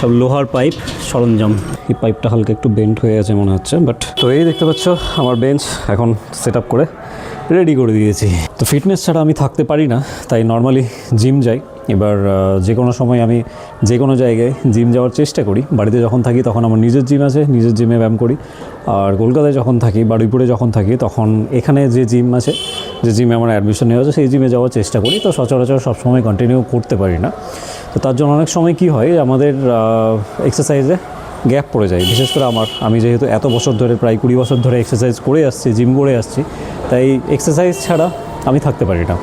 সব লোহার পাইপ, সরঞ্জাম। এই পাইপটা হালকা একটু বেন্ট হয়ে আছে মনে হচ্ছে বাট তো এই দেখতে পাচ্ছ, আমার বেঞ্চ এখন সেট করে রেডি করে দিয়েছি। তো ফিটনেস ছাড়া আমি থাকতে পারি না, তাই নর্মালি জিম যাই। এবার যে কোনো সময় আমি যে কোনো জায়গায় জিম যাওয়ার চেষ্টা করি। বাড়িতে যখন থাকি তখন আমার নিজের জিম আছে, নিজের জিমে ব্যায়াম করি। আর কলকাতায় যখন থাকি, বারুইপুরে যখন থাকি, তখন এখানে যে জিম আছে, যে জিমে আমার অ্যাডমিশন নেওয়া আছে, সেই জিমে যাওয়ার চেষ্টা করি। তো সচরাচর সবসময় কন্টিনিউ করতে পারি না। তো তার জন্য অনেক সময় কি হয়, আমাদের এক্সারসাইজে গ্যাপ পড়ে যায়। বিশেষ করে আমার, আমি যেহেতু এত বছর ধরে, প্রায় কুড়ি বছর ধরে এক্সারসাইজ করে আসছি জিম করে আসছি, তাই এক্সারসাইজ ছাড়া আমি থাকতে পারি না।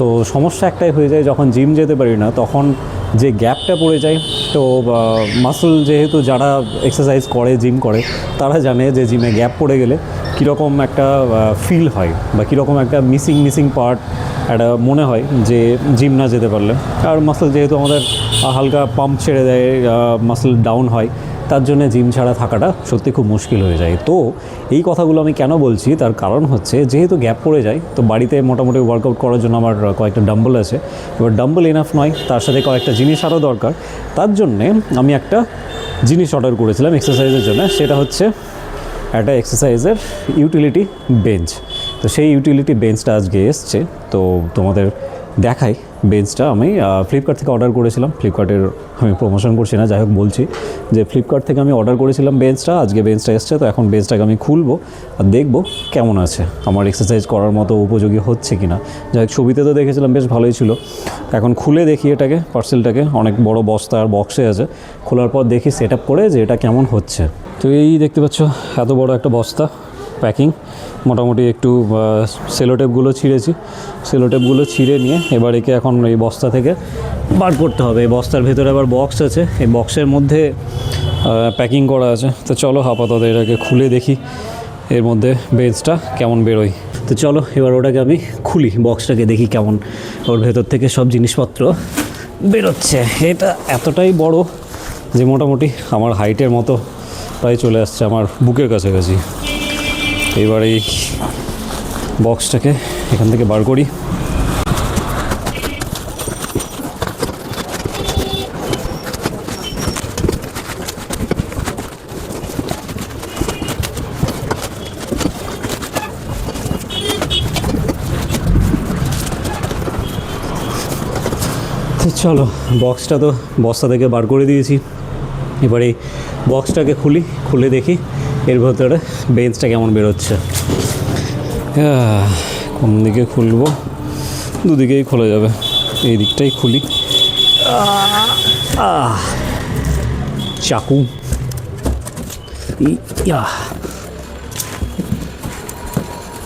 তো সমস্যা একটাই হয়ে যায় যখন জিম যেতে পারি না, তখন যে গ্যাপটা পড়ে যায়, তো মাসল যেহেতু যারা এক্সারসাইজ করে জিম করে, তারা জানে যে জিমে গ্যাপ পড়ে গেলে কীরকম একটা ফিল হয় বা কীরকম একটা মিসিং মিসিং পার্ট একটা মনে হয় যে জিম না যেতে পারলে। আর মাসল যেহেতু আমাদের হালকা পাম্প ছেড়ে দেয় মাসল ডাউন হয় তার জন্য জিম ছাড়া থাকাটা সত্যি খুব মুশকিল হয়ে যায়। তো এই কথাগুলো আমি কেন বলছি? তার কারণ হচ্ছে, যেহেতু গ্যাপ পড়ে যায়, তো বাড়িতে মোটামুটি ওয়ার্কআউট করার জন্য আমার কয়েকটা ডাম্বল আছে। এবার ডাম্বল এনাফ নয়, তার সাথে কয়েকটা জিনিস আরও দরকার। তার জন্যে আমি একটা জিনিস অর্ডার করেছিলাম এক্সারসাইজের জন্য, সেটা হচ্ছে একটা এক্সারসাইজের ইউটিলিটি বেঞ্চ তো সেই ইউটিলিটি বেঞ্চটা আজকে এসছে, তো তোমাদের দেখাই। বেঞ্চটা আমি ফ্লিপকার্ট থেকে অর্ডার করেছিলাম। ফ্লিপকার্টের আমি প্রমোশন করছি না যাই হোক বলছি যে ফ্লিপকার্ট থেকে আমি অর্ডার করেছিলাম বেঞ্চটা আজকে বেঞ্চটা এসছে, তো এখন বেঞ্চটাকে আমি খুলবো আর দেখব কেমন আছে। আমার এক্সারসাইজ করার মতো উপযোগী হচ্ছে কি না যাই হোক ছবিতে তো দেখেছিলাম, বেশ ভালোই ছিল। এখন খুলে দেখি এটাকে পার্সেলটাকে অনেক বড় বস্তা আর বক্সে আছে। খোলার পর দেখি সেট করে যে এটা কেমন হচ্ছে। তো এই দেখতে পাচ্ছ, এত বড় একটা বস্তা। প্যাকিং মোটামুটি একটু সেলোটেপগুলো ছিঁড়েছি। সেলোটেপগুলো ছিঁড়ে নিয়ে এবার একে এখন এই বস্তা থেকে বার করতে হবে। এই বস্তার ভেতরে আবার বক্স আছে। এই বক্সের মধ্যে প্যাকিং করা আছে। তো চলো আপাতত এটাকে খুলে দেখি। এর মধ্যে বেঞ্চটা কেমন বেরোয়। তো চলো এবার ওটাকে আমি খুলি বক্সটাকে দেখি কেমন। ওর ভেতর থেকে সব জিনিসপত্র বেরোচ্ছে। এটা এতটাই বড় যে মোটামুটি আমার হাইটের মতো প্রায় চলে আসছে আমার বুকের কাছাকাছি। এবার এই বক্সটাকে এখান থেকে বার করি। চলো, বক্সটা তো বস্তা থেকে বার করে দিয়েছি। এবার বক্সটাকে খুলি, খুলে দেখি এর ভেতরে বেঞ্চটা কেমন বেরোচ্ছে? কোন দিকে খুলবো? দুদিকেই খোলা যাবে। এই দিকটাই খুলি। চাকু।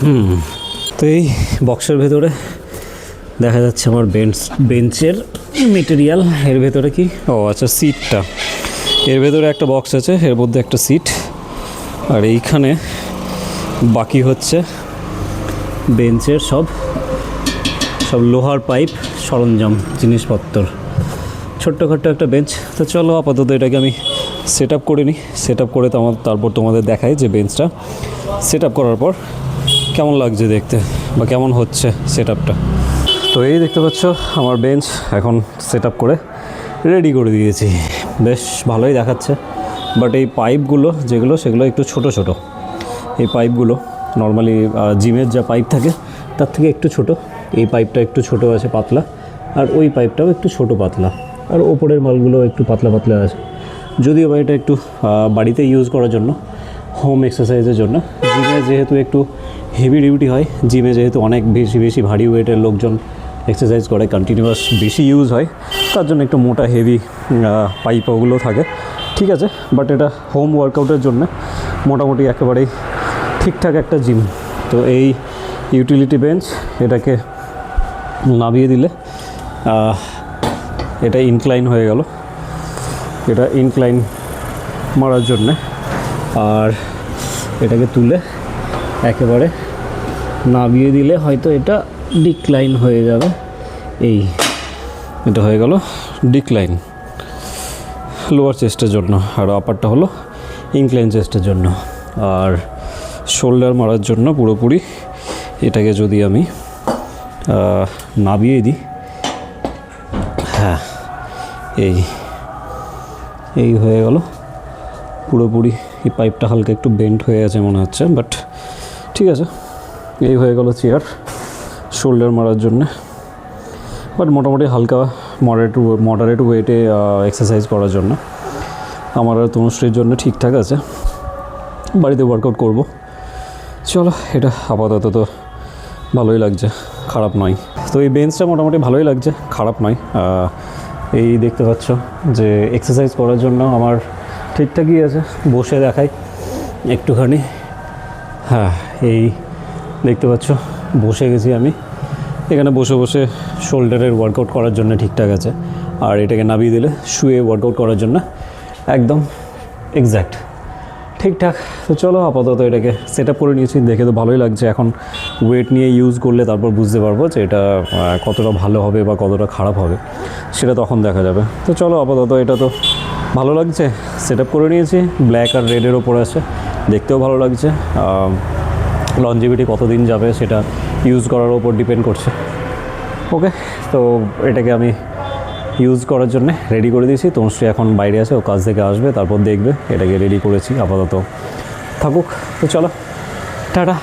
হুম, তো এই বক্সের ভেতরে দেখা যাচ্ছে আমার বেঞ্চ, বেঞ্চের মেটেরিয়াল এর ভেতরে কি? ও আচ্ছা সিটটা এর ভেতরে একটা বক্স আছে, এর মধ্যে একটা সিট আর এইখানে বাকি হচ্ছে বেঞ্চের সব সব লোহার পাইপ, সরঞ্জাম, জিনিসপত্র। ছোট্টখাট্ট একটা বেঞ্চ। তো চলো আপাতত এটাকে আমি সেট আপ করে নিই। সেট আপ করে তোমার তারপর তোমাদের দেখাই যে বেঞ্চটা সেট আপ করার পর কেমন লাগছে দেখতে বা কেমন হচ্ছে সেট আপটা তো এই দেখতে পাচ্ছ, আমার বেঞ্চ এখন সেট আপ করে রেডি করে দিয়েছি। বেশ ভালোই দেখাচ্ছে। বাট এই পাইপগুলো যেগুলো, সেগুলো একটু ছোট ছোট। এই পাইপগুলো নর্মালি জিমের যা পাইপ থাকে, তার থেকে একটু ছোট। এই পাইপটা একটু ছোট আছে পাতলা, আর ওই পাইপটাও একটু ছোট পাতলা। আর ওপরের মালগুলো একটু পাতলা পাতলা আছে। যদিও বা এটা একটু বাড়িতে ইউজ করার জন্য হোম এক্সারসাইজের জন্য। জিমে যেহেতু একটু হেভি ডিউটি হয়, জিমে যেহেতু অনেক বেশি বেশি ভারী ওয়েটের লোকজন এক্সারসাইজ করে কন্টিনিউয়াস বেশি ইউজ হয়, তার জন্য একটু মোটা হেভি পাইপ ওগুলো থাকে। ঠিক আছে বাট এটা হোম ওয়ার্কআউটের জন্য মোটামুটি একেবারেই ঠিকঠাক একটা জিম তো এই ইউটিলিটি বেঞ্চ এটাকে নামিয়ে দিলে এটা ইনক্লাইন হয়ে গেল। এটা ইনক্লাইন মারার জন্যে, আর এটাকে তুলে একেবারে নামিয়ে দিলে হয়তো এটা ডিক্লাইন হয়ে যাবে। এই, এটা হয়ে গেল ডিক্লাইন লোয়ার চেস্টের জন্য আর আপারটা হলো ইনক্লাইন চেস্টের জন্য। আর শোল্ডার মারার জন্য পুরোপুরি এটাকে যদি আমি নামিয়ে দিই হ্যাঁ এই এই হয়ে গেল। পুরোপুরি এই পাইপটা হালকা একটু বেন্ড হয়ে আছে মনে হচ্ছে বাট ঠিক আছে। এই হয়ে গেল চেয়ার শোল্ডার মারার জন্যে। বাট মোটামুটি হালকা মডারেট মডারেট ওয়েটে এক্সারসাইজ করার জন্য। আমার আর তনুশ্রীর জন্য ঠিকঠাক আছে। বাড়িতে ওয়ার্কআউট করব। চলো, এটা আপাতত তো ভালোই লাগছে, খারাপ নয়। তো এই বেঞ্চটা মোটামুটি ভালোই লাগছে, খারাপ নয়। এই দেখতে পাচ্ছ যে এক্সারসাইজ করার জন্য আমার ঠিকঠাকই আছে, বসে দেখাই একটুখানি। হ্যাঁ এই দেখতে পাচ্ছ, বসে গেছি আমি। এখানে বসে বসে শোল্ডারের ওয়ার্কআউট করার জন্য ঠিকঠাক আছে। আর এটাকে নামিয়ে দিলে শুয়ে ওয়ার্কআউট করার জন্য একদম এক্স্যাক্ট ঠিকঠাক, তো চলো আপাতত এটাকে সেট করে নিয়েছি। দেখে তো ভালোই লাগছে। এখন ওয়েট নিয়ে ইউজ করলে তারপর বুঝতে পারব যে এটা কতটা ভালো হবে বা কতটা খারাপ হবে। সেটা তখন দেখা যাবে। তো চলো আপাতত এটা তো ভালো লাগছে। সেট করে নিয়েছি। ব্ল্যাক আর রেডের ওপর আছে। দেখতেও ভালো লাগছে। লঞ্জিভিটি কতদিন যাবে সেটা ইউজ করার ওপর ডিপেন্ড করছে। ওকে তো এটাকে আমি ইউজ করার জন্য রেডি করে দিয়েছি। তনুশ্রী এখন বাইরে আছে, ও কাজ থেকে আসবে, তারপর দেখবে, এটাকে রেডি করেছি, আপাতত থাকুক। তো চলো, টাটা।